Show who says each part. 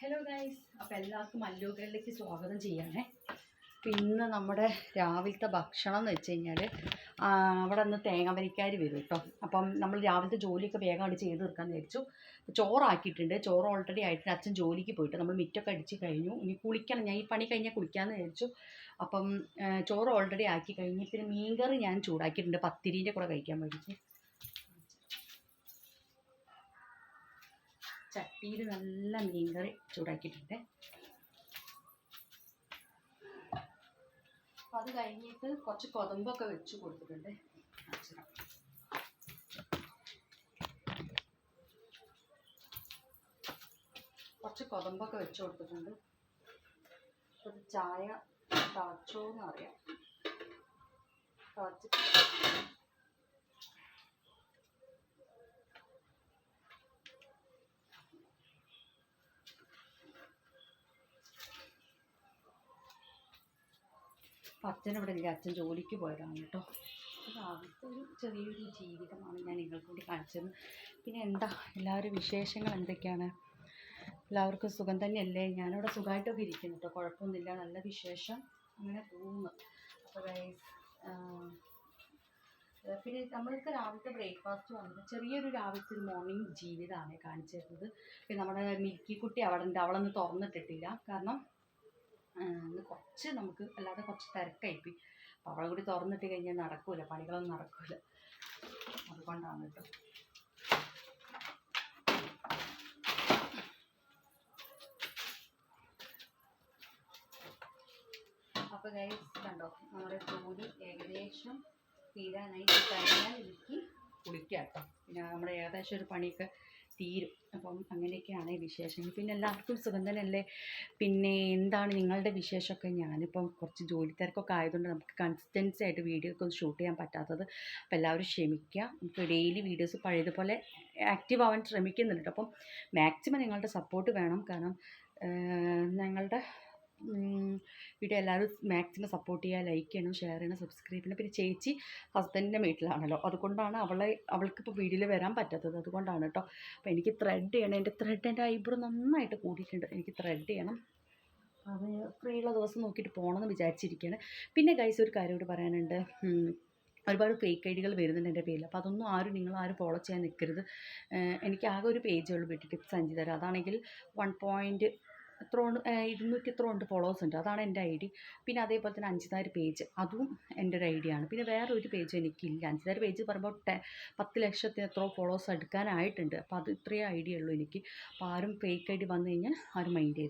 Speaker 1: Hello guys അപ്പോൾ എല്ലാവർക്കും മല്ലൂകരിലേക്ക് സ്വാഗതം ചെയ്യണേ. പിന്നെ നമ്മുടെ രാവിലത്തെ ഭക്ഷണം എന്ന് വെച്ച് കഴിഞ്ഞാൽ അവിടെ നിന്ന് തേങ്ങാവരിക്കാർ വരും കേട്ടോ അപ്പം നമ്മൾ രാവിലത്തെ ജോലിയൊക്കെ വേഗം അവിടെ ചെയ്ത് തീർക്കാൻ വിചാരിച്ചു. ചോറാക്കിയിട്ടുണ്ട്. ചോറ് ഓൾറെഡി ആയിട്ട് അച്ഛൻ ജോലിക്ക് പോയിട്ട് നമ്മൾ മിറ്റൊക്കെ അടിച്ച് കഴിഞ്ഞു. ഇനി കുളിക്കണം. ഞാൻ ഈ പണി കഴിഞ്ഞാൽ കുളിക്കാമെന്ന് വിചാരിച്ചു. അപ്പം ചോറ് ഓൾറെഡി ആക്കി കഴിഞ്ഞ് പിന്നെ മീൻകറി ഞാൻ ചൂടാക്കിയിട്ടുണ്ട്. പത്തിരീന്റെ കൂടെ കഴിക്കാൻ വേണ്ടിയിട്ട് ചട്ടിയിൽ നല്ല മീൻകറി ചൂടാക്കിയിട്ടുണ്ട്. അപ്പം അത് കഴിഞ്ഞിട്ട് കുറച്ച് കൊതമ്പൊക്കെ വെച്ച് കൊടുത്തിട്ടുണ്ട്. കുറച്ച് കൊതമ്പൊക്കെ വെച്ച് കൊടുത്തിട്ടുണ്ട്. ചായ തിളച്ചോന്ന് അറിയാം. അച്ഛൻ ഇവിടെ ഇല്ല? അച്ഛൻ ജോലിക്ക് പോയതാണ് കേട്ടോ. അവിടുത്തെ ഒരു ചെറിയൊരു ജീവിതമാണ് ഞാൻ നിങ്ങൾക്ക് വേണ്ടി കാണിച്ചത്. പിന്നെ എന്താ? എല്ലാവരും വിശേഷങ്ങൾ എന്തൊക്കെയാണ്? എല്ലാവർക്കും സുഖം തന്നെയല്ലേ? ഞാനിവിടെ സുഖമായിട്ടൊക്കെ ഇരിക്കുന്നു കേട്ടോ. കുഴപ്പമൊന്നുമില്ല. നല്ല വിശേഷം. അങ്ങനെ പോകുന്നു. അപ്പോൾ ഗൈസ് പിന്നെ നമ്മൾക്ക് രാവിലത്തെ ബ്രേക്ക്ഫാസ്റ്റ് വന്നത് ചെറിയൊരു രാവിലത്തെ ഒരു മോർണിംഗ് ജീവിതമാണ് കാണിച്ചു തരുന്നത് പിന്നെ നമ്മുടെ മിൽക്കി കുട്ടി അവിടെ ഉണ്ട്. അവളൊന്ന് തുറന്നിട്ടിട്ടില്ല. കാരണം ഇന്ന് കുറച്ച് നമുക്ക് അല്ലാതെ കുറച്ച് തിരക്കായിപ്പോയി. അപ്പോൾ അവളെ കൂടി തുറന്നിട്ട് കഴിഞ്ഞാൽ നടക്കൂല പണികളൊന്നും നടക്കൂല. അതുകൊണ്ടാണ് കേട്ടോ. അപ്പോൾ ഗൈസ് കണ്ടോ? നമ്മുടെ ജോലി ഏകദേശം തീരാനായിട്ട് കഴിഞ്ഞാൽ എനിക്ക് കുളിക്കാം കേട്ടോ. പിന്നെ നമ്മുടെ ഏകദേശം ഒരു പണിയൊക്കെ തീരും. അപ്പം അങ്ങനെയൊക്കെയാണ് വിശേഷങ്ങൾ. പിന്നെ എല്ലാവർക്കും സുഖം തന്നെയല്ലേ? പിന്നെ എന്താണ് നിങ്ങളുടെ വിശേഷമൊക്കെ? ഞാനിപ്പം കുറച്ച് ജോലി തിരക്കൊക്കെ ആയതുകൊണ്ട് നമുക്ക് കൺസിസ്റ്റൻസി ആയിട്ട് വീഡിയോ ഒക്കെ ഷൂട്ട് ചെയ്യാൻ പറ്റാത്തത്. അപ്പോൾ എല്ലാവരും ക്ഷമിക്കുക. നമുക്ക് ഡെയിലി വീഡിയോസ് പഴയതുപോലെ ആക്റ്റീവ് ആവാൻ ശ്രമിക്കുന്നുണ്ട്. അപ്പം മാക്സിമം നിങ്ങളുടെ സപ്പോർട്ട് വേണം. കാരണം ഞങ്ങളുടെ വീഡിയോ എല്ലാവരും മാക്സിമം സപ്പോർട്ട് ചെയ്യുക ലൈക്ക് ചെയ്യണം ഷെയർ ചെയ്യണം സബ്സ്ക്രൈബ് ചെയ്യണം. പിന്നെ ചേച്ചി ഹസ്ബൻഡിന്റെ വീട്ടിലാണല്ലോ. അതുകൊണ്ടാണ് അവളെ അവൾക്ക് അവൾക്കിപ്പോൾ വീഡിയോയിൽ വരാൻ പറ്റാത്തത്. അതുകൊണ്ടാണ് കേട്ടോ. അപ്പോൾ എനിക്ക് ത്രെഡ് ചെയ്യണം. എന്റെ ത്രെഡ് എന്റെ ഐബ്രോ നന്നായിട്ട് കൂടിയിട്ടുണ്ട്. എനിക്ക് ത്രെഡ് ചെയ്യണം. അത് ഫ്രീ ഉള്ള ദിവസം നോക്കിയിട്ട് പോകണമെന്ന് വിചാരിച്ചിരിക്കുകയാണ് പിന്നെ ഗൈസ് ഒരു കാര്യം കൂടി പറയാനുണ്ട്. ഒരുപാട് ഫേക്ക് ഐ ഡികൾ വരുന്നുണ്ട് എന്റെ പേരിൽ. അപ്പോൾ അതൊന്നും ആരും നിങ്ങൾ ആരും ഫോളോ ചെയ്യാൻ നിൽക്കരുത്. എനിക്ക് ആകെ ഒരു പേജേ ഉള്ളൂ. ബ്യൂട്ടി ടിപ്സ് അഞ്ച് തരാം. അതാണെങ്കിൽ വൺ പോയിന്റ് ഏഹ് ഇരുന്നൂറ്റി എത്ര ഉണ്ട് ഫോളോവേഴ്സ് ഉണ്ട്. അതാണ് എന്റെ ഐ ഡി. പിന്നെ അതേപോലെ തന്നെ അഞ്ചുതാര് പേജ്. അതും എന്റെ ഒരു ഐ ഡിയാണ് പിന്നെ വേറെ ഒരു പേജ് എനിക്കില്ല. അഞ്ചുതാര് പേജ് പറയുമ്പോൾ ടെ പത്ത് ലക്ഷത്തിന് എത്രയോ ഫോളോവേഴ്സ് എടുക്കാനായിട്ടുണ്ട്. അപ്പോൾ അത് ഇത്രയേ ഐ ഡി ഉള്ളൂ എനിക്ക്. അപ്പോൾ ആരും ഫേക്ക് ഐ ഡി വന്നു കഴിഞ്ഞാൽ ആരും മൈൻഡ് ചെയ്ത്